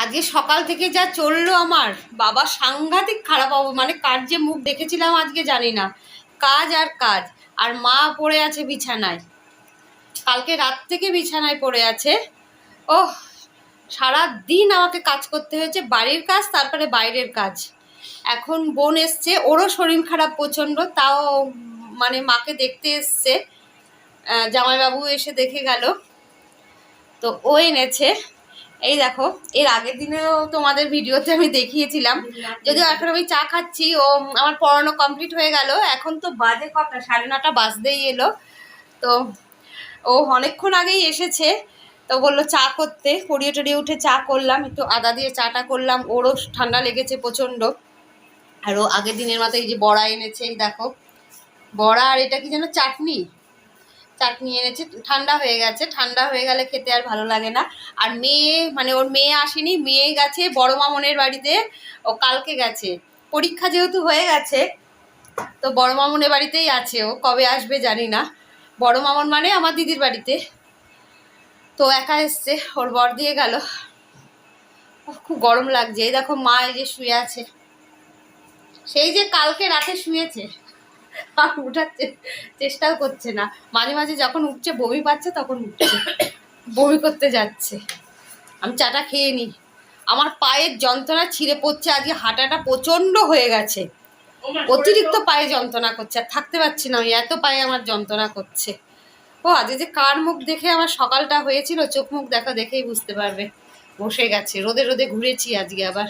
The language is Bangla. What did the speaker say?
আজকে সকাল থেকে যা চলল আমার, বাবা সাংঘাতিক খারাপ হব মানে কার যে মুখ দেখেছিলাম আজকে জানি না। কাজ আর কাজ, আর মা পড়ে আছে বিছানায়। কালকে রাত থেকে বিছানায় পড়ে আছে। ও সারা দিন আমাকে কাজ করতে হয়েছে, বাড়ির কাজ, তারপরে বাইরের কাজ। এখন বোন এসছে, ওরও শরীর খারাপ প্রচণ্ড, তাও মানে মাকে দেখতে এসছে। জামাইবাবু এসে দেখে গেল। তো ও এনেছে। এই দেখো, এর আগের দিনেও তোমাদের ভিডিওতে আমি দেখিয়েছিলাম। যদিও এখন আমি চা খাচ্ছি, ও আমার পড়ানো কমপ্লিট হয়ে গেল। এখন তো বাজে কটা, সাড়ে নটা বাজতেই এলো। তো ও অনেকক্ষণ আগেই এসেছে, তো বলল চা করতে। পড়িয়ে টড়িয়ে উঠে চা করলাম, একটু আদা দিয়ে চাটা করলাম। ওরও ঠান্ডা লেগেছে প্রচণ্ড। আর ও আগের দিনের মতো এই যে বড়া এনেছে, এই দেখো। বড়া আর এটা কি যেন, চাটনি? চাটনি এনেছে, ঠান্ডা হয়ে গেছে। ঠান্ডা হয়ে গেলে খেতে আর ভালো লাগে না। আর মেয়ে মানে ওর মেয়ে আসেনি, মেয়ে গেছে বড় মামনের বাড়িতে, ও কালকে গেছে। পরীক্ষা যেহেতু হয়ে গেছে, তো বড় মামনের বাড়িতেই আছে ও, কবে আসবে জানি না। বড় মামন মানে আমার দিদির বাড়িতে। তো একা এসছে, ওর বর দিয়ে গেল। খুব গরম লাগছে। এই দেখো মা এই যে শুয়ে আছে। সেই যে কালকে রাতে শুয়েছে। আর উঠার চেষ্টাও করছে না। মাঝে মাঝে যখন উঠছে বমি পাচ্ছে তখন উঠছে। বমি করতে যাচ্ছে। আমি চাটা খেয়ে নিই আমার পায়ের যন্ত্রণা ছিঁড়ে পড়ছে আজকে হাঁটাটা প্রচণ্ড হয়ে গেছে। অতিরিক্ত পায়ে যন্ত্রণা করছে আর থাকতে পারছি না আমি এত পায়ে আমার যন্ত্রণা করছে। ও আজকে যে কার মুখ দেখে আমার সকালটা হয়েছিল চোখ মুখ দেখা দেখেই বুঝতে পারবে। বসে গেছে রোদে রোদে ঘুরেছি আজকে আবার।